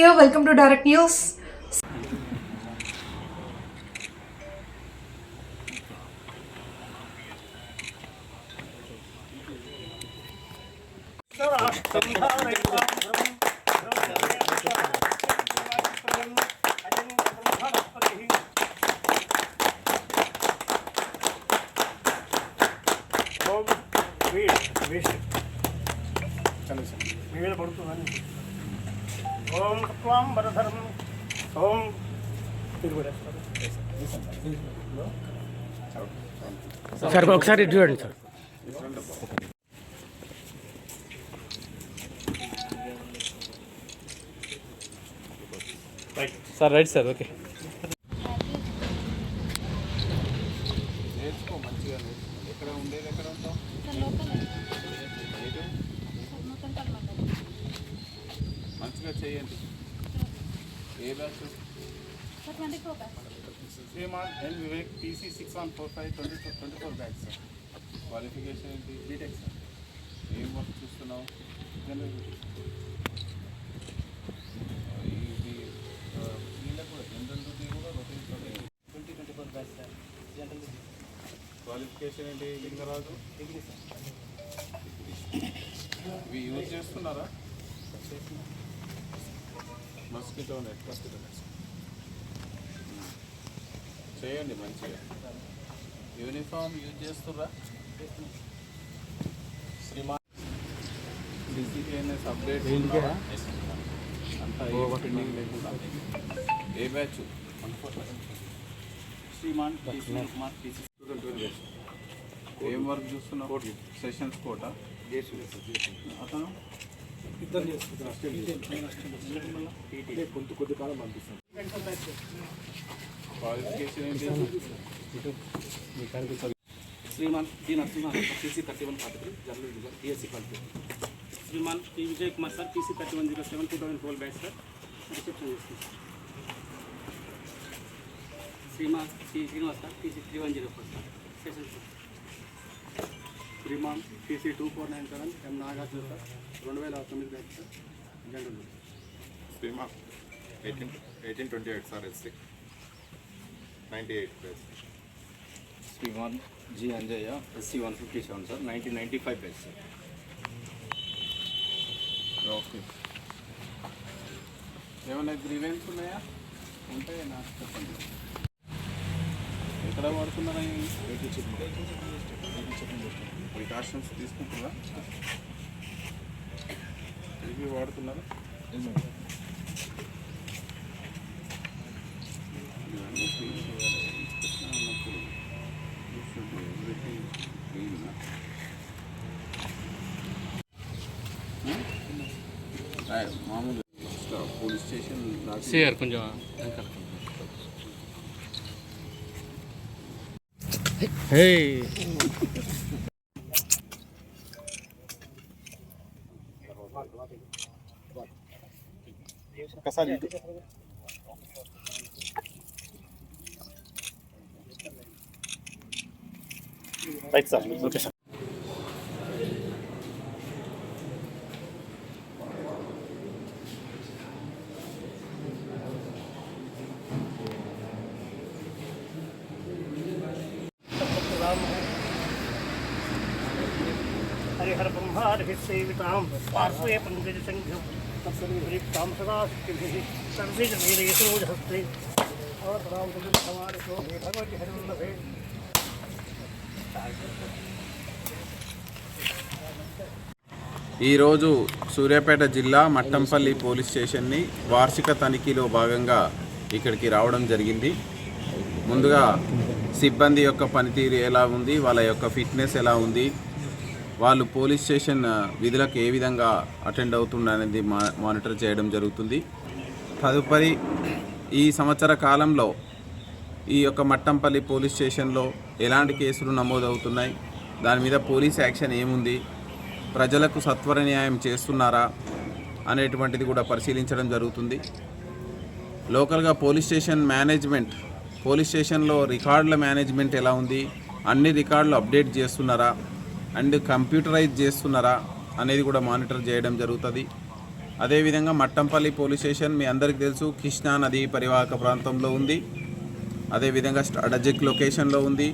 India, welcome to Direct News. Om weed waste కనీసం మీ మీద పడుతుందని ఓం త్వాం వరధరం. ఓం. సార్ ఒకసారి చూడండి sir. Sir right sir okay నేర్చుకో మంచిగా నేర్చుకో ఎక్కడ ఉండేది ఎక్కడ ఉంటావు ఏటు? మంచిగా చేయండి A batch Shriman N Vivek TC six one four five twenty four twenty four bag sir. Qualification ఏంటి? BTech sir. ఏం వర్క్ చూస్తున్నావు? జనరల్ ఇది వీళ్ళకి కూడా జనరల్ డ్యూటీ కూడా routine twenty twenty four bag sir. General qualification ఏంటి? Lingaraju degree sir. ఇవి use చేస్తున్నారా? మస్కిటో నెట్ మస్కిటో నెట్ చేయండి మంచిగా. యూనిఫామ్ యూజ్ చేస్తుర్రా? శ్రీమాన్ డిసిప్లినెస్ అప్డేట్ అంతా ఏ పెండింగ్ లేకుండా. ఏ బ్యాచ్? శ్రీమాన్ ఏం వర్క్ చూస్తున్నావు? సెషన్స్ కోట? అతను? ఇద్దరు కొంత కొద్ది కాలం పంపిస్తాం క్వాలిఫికేషన్ ఏంటి Shriman D Narasimha TC thirty one forty three general division TSC quality Shriman T Vijay Kumar sir TC thirty one zero seven two thousand twelve batch sir reception చేస్తుంది Shriman Shri Srinivas sir TC three one zero four sir session sir Shriman TC two four nine seven M Nagarjuna sir రెండు వేల తొమ్మిది batch sir general Prima, 18, 1828 sir, SC. 98 plus. Shriman G Anjaiah SC one fifty seven sir nineteen ninety five batch sir okay ఏమైనా grievances ఉన్నాయా? ఉంటే నాకు చెప్పండి. ఎక్కడ వాడుతున్నారా ప్రికాషన్స్ తీసుకుంటున్నారా? ఇవి వాడుతున్నారా? స్టేషన్ దాటి సార్ కొంచెం హే ఒకసారి రైట్ సార్ ఓకే సార్ హరిహర బ్రహ్మాదిభిः సేవితాं పార్శ్వే పంకజసంఘ్యం తత్సవితాం సదా శక్తిభిः సర్వేజవీరయసోజహస్తే ఈరోజు సూర్యాపేట జిల్లా మట్టంపల్లి పోలీస్ స్టేషన్ని వార్షిక తనిఖీలో భాగంగా ఇక్కడికి రావడం జరిగింది. ముందుగా సిబ్బంది యొక్క పనితీరు ఎలా ఉంది? వాళ్ళ యొక్క ఫిట్నెస్ ఎలా ఉంది? వాళ్ళు పోలీస్ స్టేషన్ విధులకు ఏ విధంగా అటెండ్ అవుతుండనేది మా మానిటర్ చేయడం జరుగుతుంది. తదుపరి ఈ సంవత్సర కాలంలో ఈ యొక్క మట్టంపల్లి పోలీస్ స్టేషన్లో ఎలాంటి కేసులు నమోదవుతున్నాయి? దాని మీద పోలీస్ యాక్షన్ ఏముంది? ప్రజలకు సత్వర న్యాయం చేస్తున్నారా? అనేటువంటిది కూడా పరిశీలించడం జరుగుతుంది. లోకల్గా పోలీస్ స్టేషన్ మేనేజ్మెంట్ పోలీస్ స్టేషన్లో రికార్డుల మేనేజ్మెంట్ ఎలా ఉంది? అన్ని రికార్డులు అప్డేట్ చేస్తున్నారా? అండ్ కంప్యూటరైజ్ చేస్తున్నారా అనేది కూడా మానిటర్ చేయడం జరుగుతుంది. అదేవిధంగా మట్టంపల్లి పోలీస్ స్టేషన్ మీ అందరికీ తెలుసు కృష్ణా నది పరివాహక ప్రాంతంలో ఉంది. అదేవిధంగా స్ట్రాటజిక్ లొకేషన్లో ఉంది.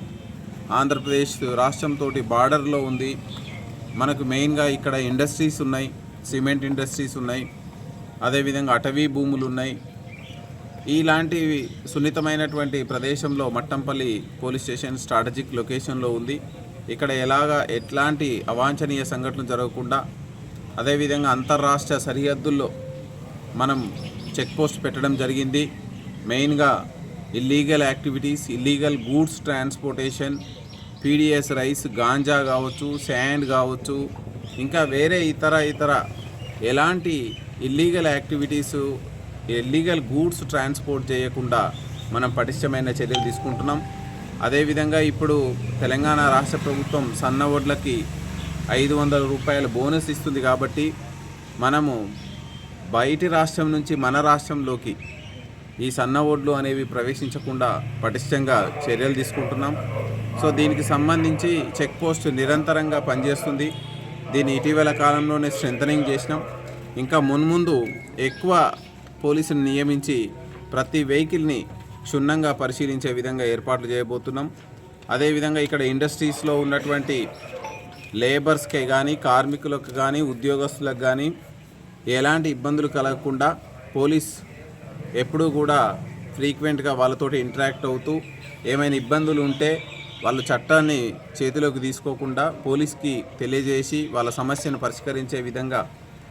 ఆంధ్రప్రదేశ్ రాష్ట్రంతో బార్డర్లో ఉంది. మనకు మెయిన్గా ఇక్కడ ఇండస్ట్రీస్ ఉన్నాయి సిమెంట్ ఇండస్ట్రీస్ ఉన్నాయి. అదేవిధంగా అటవీ భూములు ఉన్నాయి. ఇలాంటి సున్నితమైనటువంటి ప్రదేశంలో మట్టంపల్లి పోలీస్ స్టేషన్ స్ట్రాటజిక్ లొకేషన్లో ఉంది. ఇక్కడ ఎలాగా ఎట్లాంటి అవాంఛనీయ సంఘటనలు జరగకుండా అదేవిధంగా అంతర్రాష్ట్ర సరిహద్దుల్లో మనం చెక్ పోస్ట్ పెట్టడం జరిగింది. మెయిన్గా illegal activities illegal goods transportation PDS rice ganja కావచ్చు శాండ్ కావచ్చు ఇంకా వేరే ఇతర ఇతర ఎలాంటి illegal activities illegal goods transport చేయకుండా మనం పటిష్టమైన చర్యలు తీసుకుంటున్నాం. అదేవిధంగా ఇప్పుడు తెలంగాణ రాష్ట్ర ప్రభుత్వం సన్న ఓడ్లకి ఐదు వందల రూపాయల బోనస్ ఇస్తుంది కాబట్టి మనము బయటి రాష్ట్రం నుంచి మన రాష్ట్రంలోకి ఈ సన్న ఓడ్లు అనేవి ప్రవేశించకుండా పటిష్టంగా చర్యలు తీసుకుంటున్నాం. సో దీనికి సంబంధించి చెక్ పోస్ట్ నిరంతరంగా పనిచేస్తుంది. దీన్ని ఇటీవల కాలంలోనే స్ట్రెంథనింగ్ చేసినాం. ఇంకా మున్ముందు ఎక్కువ పోలీసులు నియమించి ప్రతి వెహికల్ని క్షుణ్ణంగా పరిశీలించే విధంగా ఏర్పాట్లు చేయబోతున్నాం. అదేవిధంగా ఇక్కడ ఇండస్ట్రీస్లో ఉన్నటువంటి లేబర్స్కే కానీ కార్మికులకు కానీ ఉద్యోగస్తులకు కానీ ఎలాంటి ఇబ్బందులు కలగకుండా పోలీస్ ఎప్పుడూ కూడా ఫ్రీక్వెంట్గా వాళ్ళతోటి ఇంటరాక్ట్ అవుతూ ఏమైనా ఇబ్బందులు ఉంటే వాళ్ళు చట్టాన్ని చేతిలోకి తీసుకోకుండా పోలీస్కి తెలియజేసి వాళ్ళ సమస్యను పరిష్కరించే విధంగా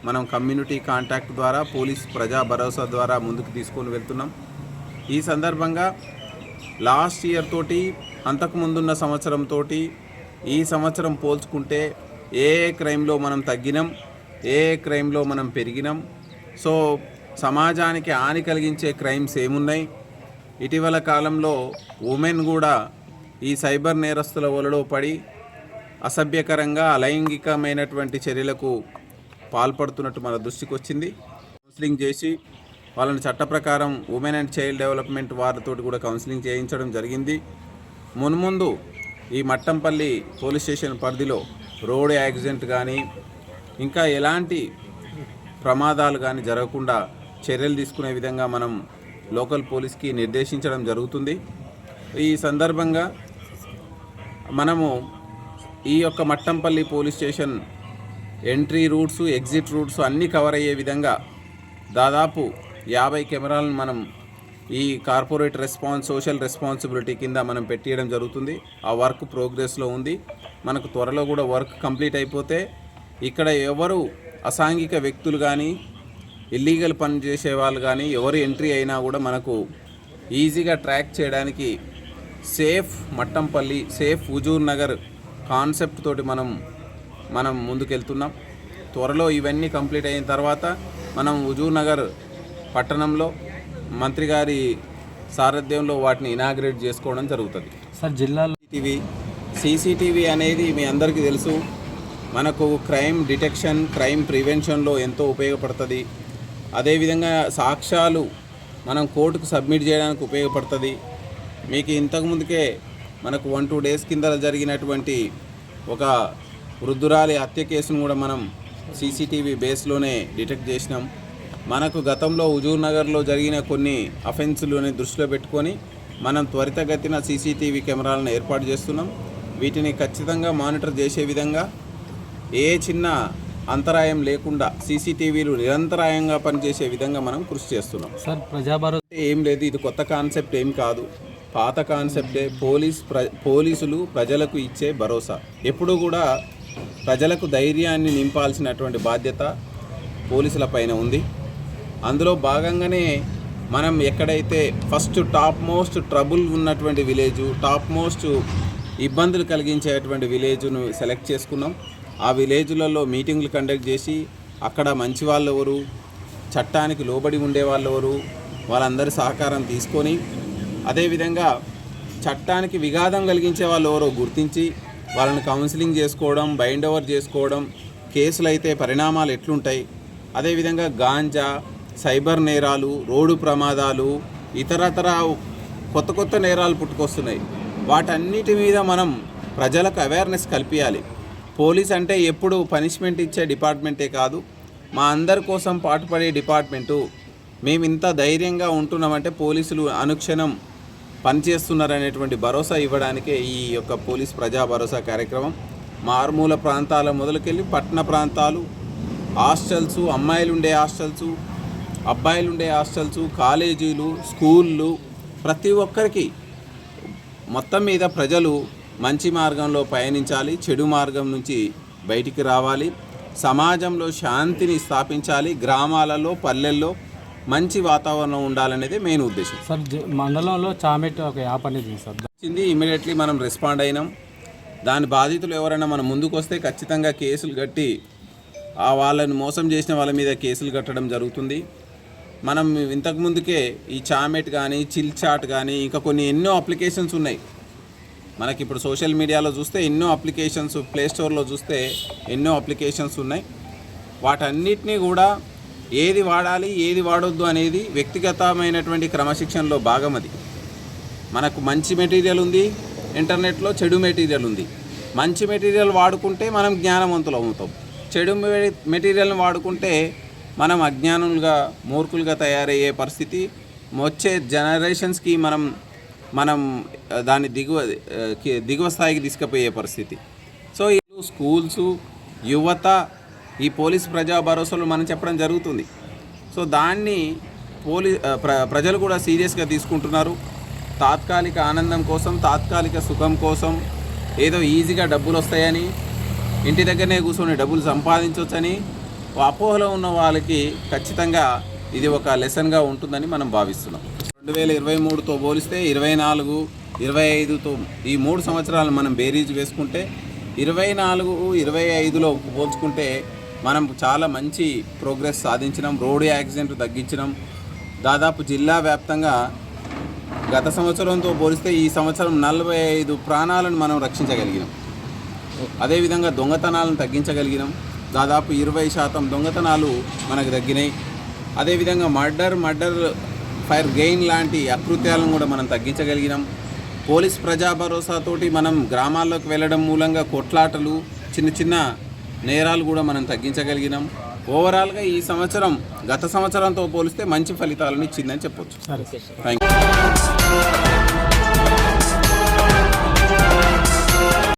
మనం కమ్యూనిటీ కాంటాక్ట్ ద్వారా పోలీస్ ప్రజా భరోసా ద్వారా ముందుకు తీసుకొని వెళ్తున్నాం. ఈ సందర్భంగా లాస్ట్ ఇయర్ తోటి అంతకు ముందున్న ఈ సంవత్సరం పోల్చుకుంటే ఏ క్రైమ్లో మనం తగ్గినాం ఏ ఏ క్రైమ్లో మనం పెరిగినాం. సో సమాజానికి హాని కలిగించే క్రైమ్స్ ఏమున్నాయి? ఇటీవల కాలంలో ఉమెన్ కూడా ఈ సైబర్ నేరస్తుల వలలో పడి అసభ్యకరంగా అలైంగికమైనటువంటి చర్యలకు పాల్పడుతున్నట్టు మన దృష్టికి వచ్చింది కౌన్సిలింగ్ చేసి వాళ్ళని చట్ట ప్రకారం ఉమెన్ అండ్ చైల్డ్ డెవలప్మెంట్ వారితో కూడా కౌన్సిలింగ్ చేయించడం జరిగింది. మున్ముందు ఈ మట్టంపల్లి పోలీస్ స్టేషన్ పరిధిలో రోడ్ యాక్సిడెంట్ కానీ ఇంకా ఎలాంటి ప్రమాదాలు కానీ జరగకుండా చర్యలు తీసుకునే విధంగా మనం లోకల్ పోలీస్కి నిర్దేశించడం జరుగుతుంది. ఈ సందర్భంగా మనము ఈ యొక్క Mattampalli police station entry routes exit routes అన్నీ కవర్ అయ్యే విధంగా దాదాపు యాభై కెమెరాలను మనం ఈ కార్పొరేట్ రెస్పాన్స్ సోషల్ రెస్పాన్సిబిలిటీ కింద మనం పెట్టియడం జరుగుతుంది. ఆ వర్క్ ప్రోగ్రెస్లో ఉంది. మనకు త్వరలో కూడా వర్క్ కంప్లీట్ అయిపోతే ఇక్కడ ఎవరు అసాంఘిక వ్యక్తులు కానీ ఇల్లీగల్ పని చేసే వాళ్ళు కానీ ఎవరు ఎంట్రీ అయినా కూడా మనకు ఈజీగా ట్రాక్ చేయడానికి safe Mattampalli safe Huzurnagar concept తోటి మనం మనం ముందుకెళ్తున్నాం. త్వరలో ఇవన్నీ కంప్లీట్ అయిన తర్వాత మనం హుజూర్ నగర్ పట్టణంలో మంత్రి గారి సారథ్యంలో వాటిని ఇనాగ్రేట్ చేసుకోవడం జరుగుతుంది. సార్ జిల్లాలో టీవీ సీసీటీవీ అనేది మీ అందరికీ తెలుసు. మనకు క్రైమ్ డిటెక్షన్ క్రైమ్ ప్రివెన్షన్లో ఎంతో ఉపయోగపడుతుంది. అదేవిధంగా సాక్ష్యాలు మనం కోర్టుకు సబ్మిట్ చేయడానికి ఉపయోగపడుతుంది. మీకు ఇంతకుముందుకే మనకు వన్ టూ డేస్ కింద జరిగినటువంటి ఒక వృద్ధురాలి హత్య కేసును కూడా మనం సీసీటీవీ బేస్లోనే డిటెక్ట్ చేసినాం. మనకు గతంలో హుజూర్ నగర్లో జరిగిన కొన్ని అఫెన్సులని దృష్టిలో పెట్టుకొని మనం త్వరితగతిన సీసీటీవీ కెమెరాలను ఏర్పాటు చేస్తున్నాం. వీటిని ఖచ్చితంగా మానిటర్ చేసే విధంగా ఏ చిన్న అంతరాయం లేకుండా సీసీటీవీలు నిరంతరాయంగా పనిచేసే విధంగా మనం కృషి చేస్తున్నాం. సార్ ప్రజాభారత్ ఏం లేదు ఇది కొత్త కాన్సెప్ట్ ఏం కాదు. పాత కాన్సెప్టే పోలీస్ ప్ర పోలీసులు ప్రజలకు ఇచ్చే భరోసా. ఎప్పుడూ కూడా ప్రజలకు ధైర్యాన్ని నింపాల్సినటువంటి బాధ్యత పోలీసుల పైన ఉంది. అందులో భాగంగానే మనం ఎక్కడైతే ఫస్ట్ టాప్ మోస్ట్ ట్రబుల్ ఉన్నటువంటి విలేజు టాప్ మోస్ట్ ఇబ్బందులు కలిగించేటువంటి విలేజ్ను సెలెక్ట్ చేసుకున్నాం. ఆ విలేజ్లలో మీటింగ్లు కండక్ట్ చేసి అక్కడ మంచి వాళ్ళు ఎవరు చట్టానికి లోబడి ఉండే వాళ్ళు ఎవరు వాళ్ళందరి సహకారం తీసుకొని అదేవిధంగా చట్టానికి విఘాతం కలిగించే వాళ్ళు ఎవరో గుర్తించి వాళ్ళని కౌన్సిలింగ్ చేసుకోవడం బైండ్ ఓవర్ చేసుకోవడం కేసులు అయితే పరిణామాలు ఎట్లుంటాయి అదేవిధంగా గాంజా సైబర్ నేరాలు రోడ్డు ప్రమాదాలు ఇతరతర కొత్త కొత్త నేరాలు పుట్టుకొస్తున్నాయి. వాటన్నిటి మీద మనం ప్రజలకు అవేర్నెస్ కల్పించాలి పోలీస్ అంటే ఎప్పుడు పనిష్మెంట్ ఇచ్చే డిపార్ట్మెంటే కాదు. మా అందరి కోసం పాటుపడే డిపార్ట్మెంటు మేము ఇంత ధైర్యంగా ఉంటున్నామంటే పోలీసులు అనుక్షణం పనిచేస్తున్నారనేటువంటి భరోసా ఇవ్వడానికే ఈ యొక్క పోలీస్ ప్రజా భరోసా కార్యక్రమం. మారుమూల ప్రాంతాల మొదలుకెళ్ళి పట్టణ ప్రాంతాలు హాస్టల్స్ అమ్మాయిలు ఉండే హాస్టల్స్ అబ్బాయిలు ఉండే హాస్టల్స్ కాలేజీలు స్కూళ్ళు ప్రతి ఒక్కరికి మొత్తం మీద ప్రజలు మంచి మార్గంలో పయనించాలి చెడు మార్గం నుంచి బయటికి రావాలి. సమాజంలో శాంతిని స్థాపించాలి. గ్రామాలలో పల్లెల్లో మంచి వాతావరణం ఉండాలనేది మెయిన్ ఉద్దేశం. సార్ మండలంలో చామెట్ ఒక యాప్ అనేది సార్. వచ్చింది ఇమీడియట్లీ మనం రెస్పాండ్ అయినాం. దాని బాధితులు ఎవరైనా మనం ముందుకు వస్తే ఖచ్చితంగా కేసులు కట్టి ఆ వాళ్ళని మోసం చేసిన వాళ్ళ మీద కేసులు కట్టడం జరుగుతుంది. మనం ఇంతకు ముందుకే ఈ చామెట్ కానీ చిల్ చాట్ కానీ ఇంకా కొన్ని ఎన్నో అప్లికేషన్స్ ఉన్నాయి. మనకి ఇప్పుడు సోషల్ మీడియాలో చూస్తే ఎన్నో అప్లికేషన్స్ ప్లే స్టోర్లో చూస్తే ఎన్నో అప్లికేషన్స్ ఉన్నాయి. వాటన్నిటినీ కూడా ఏది వాడాలి ఏది వాడొద్దు అనేది వ్యక్తిగతమైనటువంటి క్రమశిక్షణలో భాగం అది. మనకు మంచి మెటీరియల్ ఉంది ఇంటర్నెట్లో చెడు మెటీరియల్ ఉంది. మంచి మెటీరియల్ వాడుకుంటే మనం జ్ఞానవంతులు అవుతాం చెడు మె- మెటీరియల్ని వాడుకుంటే మనం అజ్ఞానులుగా మూర్ఖులుగా తయారయ్యే పరిస్థితి. వచ్చే జనరేషన్స్కి మనం మనం దాన్ని దిగువ దిగువ స్థాయికి తీసుకుపోయే పరిస్థితి. సో ఈ స్కూల్స్ యువత ఈ పోలీస్ ప్రజా భరోసాలు మనం చెప్పడం జరుగుతుంది. సో దాన్ని పోలీ ప్ర ప్రజలు కూడా సీరియస్గా తీసుకుంటున్నారు. తాత్కాలిక ఆనందం కోసం తాత్కాలిక సుఖం కోసం ఏదో ఈజీగా డబ్బులు వస్తాయని ఇంటి దగ్గరనే కూర్చొని డబ్బులు సంపాదించవచ్చని అపోహలో ఉన్న వాళ్ళకి ఖచ్చితంగా ఇది ఒక లెసన్గా ఉంటుందని మనం భావిస్తున్నాం. రెండు వేల ఇరవై మూడుతో పోలిస్తే ఇరవై నాలుగు ఇరవై ఐదుతో ఈ మూడు సంవత్సరాలు మనం బేరీజ్ వేసుకుంటే ఇరవై నాలుగు ఇరవై ఐదులో పోల్చుకుంటే మనం చాలా మంచి ప్రోగ్రెస్ సాధించినాం రోడ్డు యాక్సిడెంట్ తగ్గించడం దాదాపు జిల్లా వ్యాప్తంగా గత సంవత్సరంతో పోలిస్తే ఈ సంవత్సరం నలభై ఐదు ప్రాణాలను మనం రక్షించగలిగినాం. అదేవిధంగా దొంగతనాలను తగ్గించగలిగినాం. దాదాపు ఇరవై శాతం దొంగతనాలు మనకు తగ్గినాయి. అదేవిధంగా మర్డర్ మర్డర్ ఫైర్ గెయిన్ లాంటి అకృత్యాలను కూడా మనం తగ్గించగలిగినాం. పోలీస్ ప్రజా భరోసాతోటి మనం గ్రామాల్లోకి వెళ్ళడం మూలంగా కొట్లాటలు చిన్న చిన్న నేరాలు కూడా మనం తగ్గించగలిగినాం. ఓవరాల్గా ఈ సంవత్సరం గత సంవత్సరంతో పోలిస్తే మంచి ఫలితాలను ఇచ్చిందని చెప్పొచ్చు. సరే. Thank you